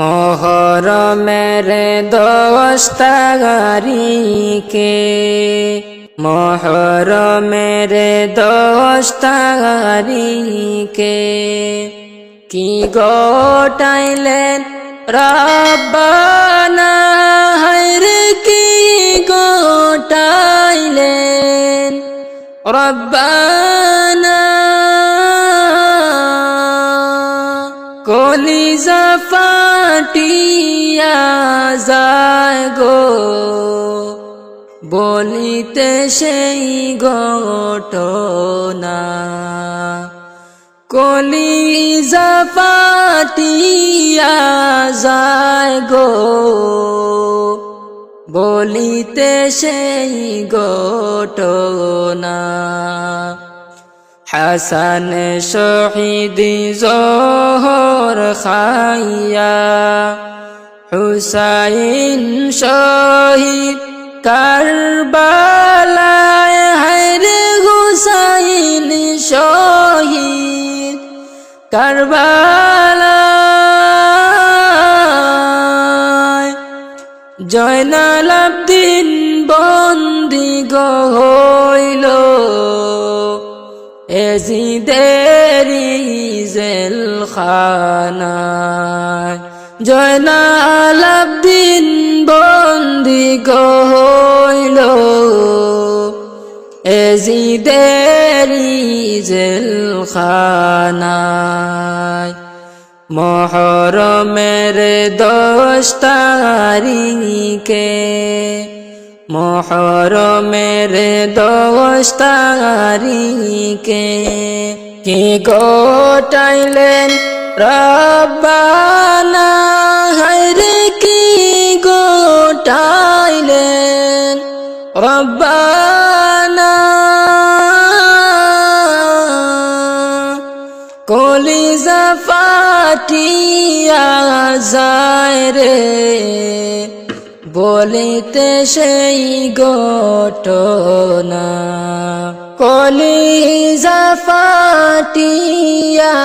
মোহরমের দোস্তাগারিকে মোহরমের দোস্তাগারিকে কি গোটাইলেন রব্বানা হায়রে কি গোটাইলেন রব্বানা। কলিজা ফাটিয়া যায় গো। বলিতে সেই ঘটনা। কলিজা ফাটিয়া যায় গো। বলিতে সেই ঘটনা। হাসান শহীদ জোহর খাইয়া, হুসাইন শহীদ কারবালায়, হায়রে হুসাইন শহীদ কারবালায়। জয়নাল আব্দিন বন্দি গহইল এজিদেরি জেল খানায় জয়নাল আব্দিন বন্দি গহইল এজিদেরি জেল খানায় মহরমের দশ তারিখে মহরমের দশ তারিখে কি গোটাইলেন রব্বানা? হায়রে কি গোটাইলেন রব্বানা? কলিজা ফাটিয়া যায় রে। বলিতে সেই ঘটনা, কলিজা ফাটিয়া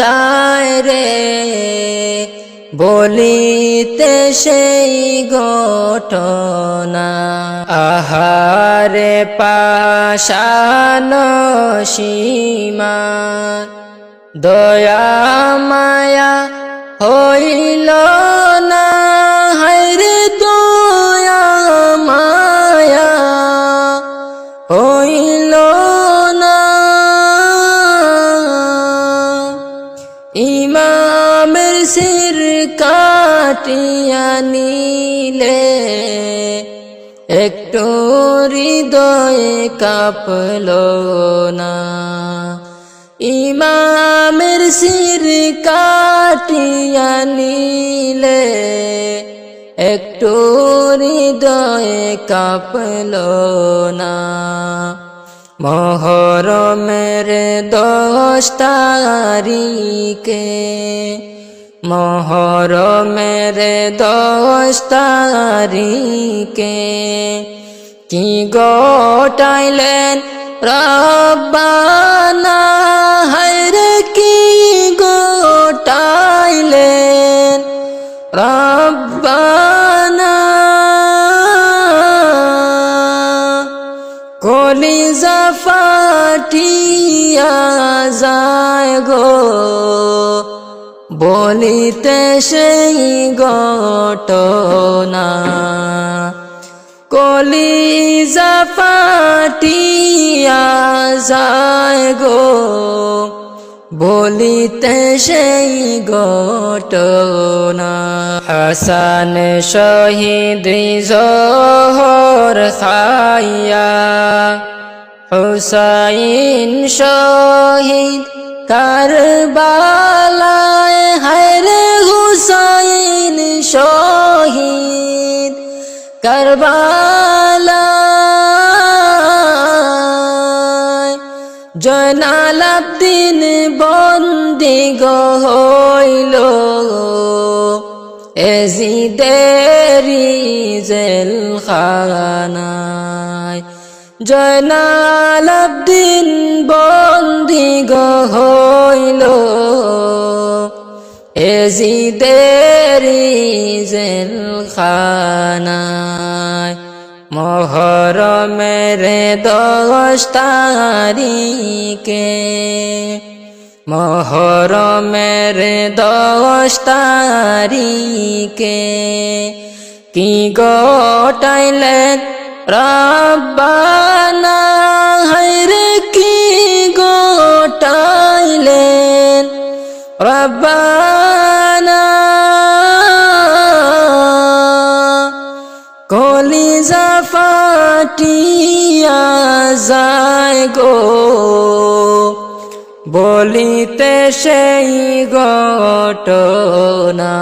যায় রে। বলিতে সেই ঘটনা, আহারে পাশান সীমা, দয়া মায়া হইল কাটিয়া নিলে একটু হৃদয়ে কাঁপল না। ইমামের সির কাটিয়া নিলে একটু হৃদয়ে কাঁপল না। মহরমের দশ তারিখে মহরমের দশ তারিখে কি গোটাইলেন রব্বানা? হায়রে কি গোটাইলেন রব্বানা? ফাটিয়া যায় গো। বলিতে সেই ঘটনা, কলিজা ফাটিয়া যায় গো। বলিতে সেই ঘটনা, হাসান শহীদ জোহর খাইয়া, হুসাইন শহীদ কারবালায় কারবালায় জয়নাল আব্দিন বন্দি গহইল। এজিদেরি জেল খানায় জয়নাল আব্দিন বন্দি গহইল। এজিদের জেলখানায় মহরমের দশ তারিখে, মহরমের দশ তারিখে কি গোটাইলেন রব্বানা, হায়রে কি গোটাইলেন রব্বানা কলিজা ফাটিয়া যায় গো। বলিতে সেই ঘটনা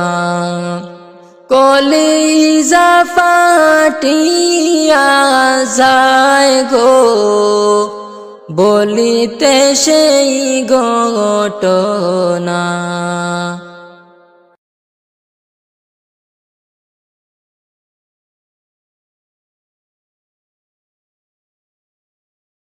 কলিজা ফাটিয়া যায় গো। বলিতে সেই ঘটনা